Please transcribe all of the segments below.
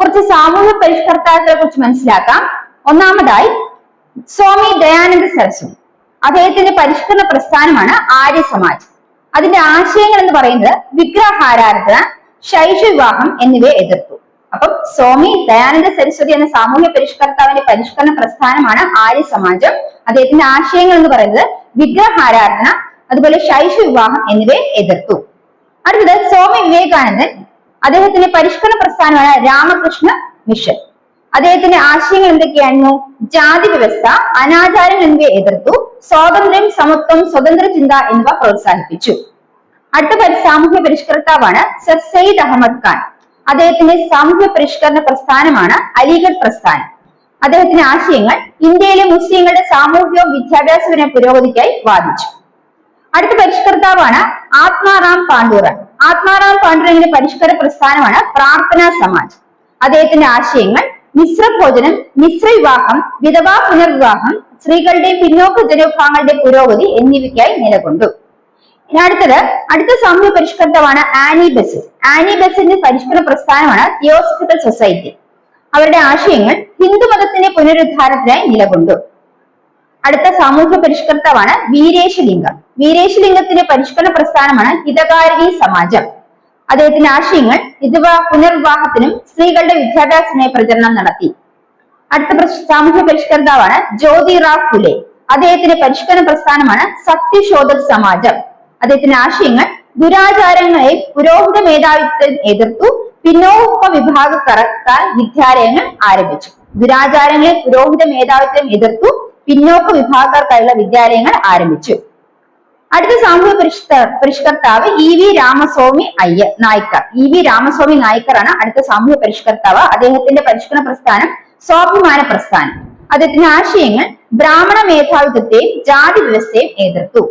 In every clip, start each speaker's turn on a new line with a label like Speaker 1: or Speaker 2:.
Speaker 1: കുറച്ച് സാമൂഹ്യ പരിഷ്കർത്താക്കളെ കുറിച്ച് മനസ്സിലാക്കാം. ഒന്നാമതായി സ്വാമി ദയാനന്ദ സരസ്വതി. അദ്ദേഹത്തിന്റെ പരിഷ്കരണ പ്രസ്ഥാനമാണ് ആര്യ സമാജ് അതിന്റെ ആശയങ്ങൾ എന്ന് പറയുന്നത് വിഗ്രഹാരാധന ശൈശവിവാഹം എന്നിവയെ എതിർത്തു. അപ്പം സ്വാമി ദയാനന്ദ സരസ്വതി എന്ന സാമൂഹ്യ പരിഷ്കർത്താവിന്റെ പരിഷ്കരണ പ്രസ്ഥാനമാണ് ആര്യ സമാജം അദ്ദേഹത്തിന്റെ ആശയങ്ങൾ എന്ന് പറയുന്നത് വിഗ്രഹാരാധന അതുപോലെ ശൈശവിവാഹം എന്നിവയെ എതിർത്തു. അടുത്തത് സ്വാമി വിവേകാനന്ദൻ. അദ്ദേഹത്തിന്റെ പരിഷ്കരണ പ്രസ്ഥാനമാണ് രാമകൃഷ്ണ മിഷൻ. അദ്ദേഹത്തിന്റെ ആശയങ്ങൾ എന്തൊക്കെയായിരുന്നു? ജാതി വ്യവസ്ഥ അനാചാരങ്ങൾ എന്നിവയെ എതിർത്തു സ്വാതന്ത്ര്യം സമത്വം സ്വതന്ത്ര ചിന്ത എന്നിവ പ്രോത്സാഹിപ്പിച്ചു. അടുത്ത സാമൂഹ്യ പരിഷ്കർത്താവാണ് സർ സയ്യിദ് അഹമ്മദ് ഖാൻ. അദ്ദേഹത്തിന്റെ സാമൂഹ്യ പരിഷ്കരണ പ്രസ്ഥാനമാണ് അലിഗഡ് പ്രസ്ഥാനം. അദ്ദേഹത്തിന്റെ ആശയങ്ങൾ ഇന്ത്യയിലെ മുസ്ലിങ്ങളുടെ സാമൂഹ്യവും വിദ്യാഭ്യാസപരമായ പുരോഗതിക്കായി വാദിച്ചു. അടുത്ത പരിഷ്കർത്താവാണ് ആത്മാറാം പാണ്ഡുറൻ. ആത്മാറാം പാണ്ഡുരംഗിന്റെ പരിഷ്കരണ പ്രസ്ഥാനമാണ് പ്രാർത്ഥനാ സമാജ്. അദ്ദേഹത്തിന്റെ ആശയങ്ങൾ മിശ്ര ഭോജനം മിശ്ര വിവാഹം വിധവാ പുനർവിവാഹം സ്ത്രീകളുടെയും പിന്നോക്ക ജനവിഭാഗങ്ങളുടെ പുരോഗതി എന്നിവയ്ക്കായി നിലകൊണ്ടു. അടുത്തത് അടുത്ത സാമൂഹ്യ പരിഷ്കർത്താവാണ് ആനി ബെസിൽ ആനി ബെസിന്റെ പരിഷ്കരണ പ്രസ്ഥാനമാണ് തിയോസഫിക്കൽ സൊസൈറ്റി. അവരുടെ ആശയങ്ങൾ ഹിന്ദു മതത്തിന്റെ പുനരുദ്ധാരണത്തിനായി നിലകൊണ്ടു. അടുത്ത സാമൂഹ്യ പരിഷ്കർത്താവാണ് വീരേശലിംഗം. വീരേശലിംഗത്തിന്റെ പരിഷ്കരണ പ്രസ്ഥാനമാണ് ഹിതകാരിണി സമാജം. അദ്ദേഹത്തിന്റെ ആശയങ്ങൾ വിധവാ പുനർവിവാഹത്തിനും സ്ത്രീകളുടെ വിദ്യാഭ്യാസത്തിനായി പ്രചരണം നടത്തി. അടുത്ത സാമൂഹ്യ പരിഷ്കർത്താവാണ് ജ്യോതിറാവ് ഫുലെ. അദ്ദേഹത്തിന്റെ പരിഷ്കരണ പ്രസ്ഥാനമാണ് സത്യശോധക് സമാജം. അദ്ദേഹത്തിന്റെ ആശയങ്ങൾ ദുരാചാരങ്ങളെ പുരോഹിത മേധാവിത്വം എതിർത്തു പിന്നോക്ക വിഭാഗക്കാർ വിദ്യാലയങ്ങൾ ആരംഭിച്ചു. ദുരാചാരങ്ങളെ പുരോഹിത മേധാവിത്വം എതിർത്തു പിന്നോക്ക വിഭാഗക്കാർക്കായുള്ള വിദ്യാലയങ്ങൾ ആരംഭിച്ചു. അടുത്ത സാമൂഹ്യ പരിഷ്ക പരിഷ്കർത്താവ് E V Ramaswami Iyer Naicker. E V Ramaswami നായ്ക്കറാണ് അടുത്ത സാമൂഹ്യ പരിഷ്കർത്താവ്. അദ്ദേഹത്തിന്റെ പരിഷ്കരണ പ്രസ്ഥാനം സ്വാഭിമാന പ്രസ്ഥാനം. അദ്ദേഹത്തിന്റെ ആശയങ്ങൾ ബ്രാഹ്മണ മേധാവിത്വത്തെയും ജാതി വ്യവസ്ഥയും എതിർത്തു.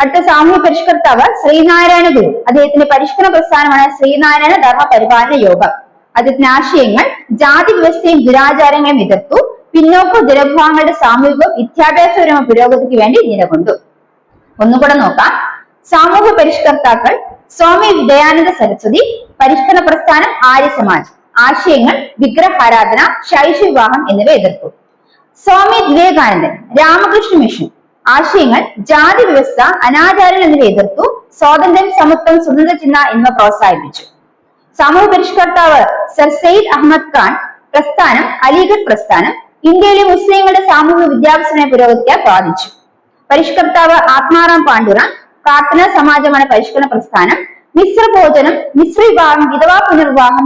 Speaker 1: അടുത്ത സാമൂഹ്യ പരിഷ്കർത്താവ് ശ്രീനാരായണ ഗുരു. അദ്ദേഹത്തിന്റെ പരിഷ്കരണ പ്രസ്ഥാനമാണ് ശ്രീനാരായണ ധർമ്മ പരിപാലന യോഗം. അദ്ദേഹത്തിന്റെ ആശയങ്ങൾ ജാതി വ്യവസ്ഥയും ദുരാചാരങ്ങളും എതിർത്തു. പിന്നോക്ക ജനവിഭാഗങ്ങളുടെ സാമൂഹിക വിദ്യാഭ്യാസപരമായ പുരോഗതിക്ക് വേണ്ടി നിലകൊണ്ടു ഒന്നുകൂടെ നോക്കാം. സാമൂഹ്യ പരിഷ്കർത്താക്കൾ സ്വാമി വിദയാനന്ദ സരസ്വതി പരിഷ്കരണ പ്രസ്ഥാനം ആര്യ സമാജ് ആശയങ്ങൾ വിഗ്രഹാരാധന ശൈശവിവാഹം എന്നിവ എതിർത്തു. സ്വാമി വിവേകാനന്ദൻ രാമകൃഷ്ണ മിഷൻ ആശയങ്ങൾ ജാതി വ്യവസ്ഥ അനാചാരം എന്നിവ എതിർത്തു സ്വാതന്ത്ര്യം സമത്വം സ്വതന്ത്ര ചിന്ത എന്നിവ പ്രോത്സാഹിപ്പിച്ചു. സാമൂഹ്യ പരിഷ്കർത്താവ് സർ സെയ്ദ് അഹമ്മദ് ഖാൻ പ്രസ്ഥാനം അലിഗഡ് പ്രസ്ഥാനം ഇന്ത്യയിലെ മുസ്ലിങ്ങളുടെ സാമൂഹിക വിദ്യാഭ്യാസ പുരോഗതിയെ ബാധിച്ചു. പരിഷ്കർത്താവ് ആത്മാറാം പാണ്ഡുറ പ്രാർത്ഥനാ സമാജമാണ് പരിഷ്കരണ പ്രസ്ഥാനം. മിശ്ര ഭോജനം മിശ്ര വിവാഹം വിധവാ പുനർവിവാഹം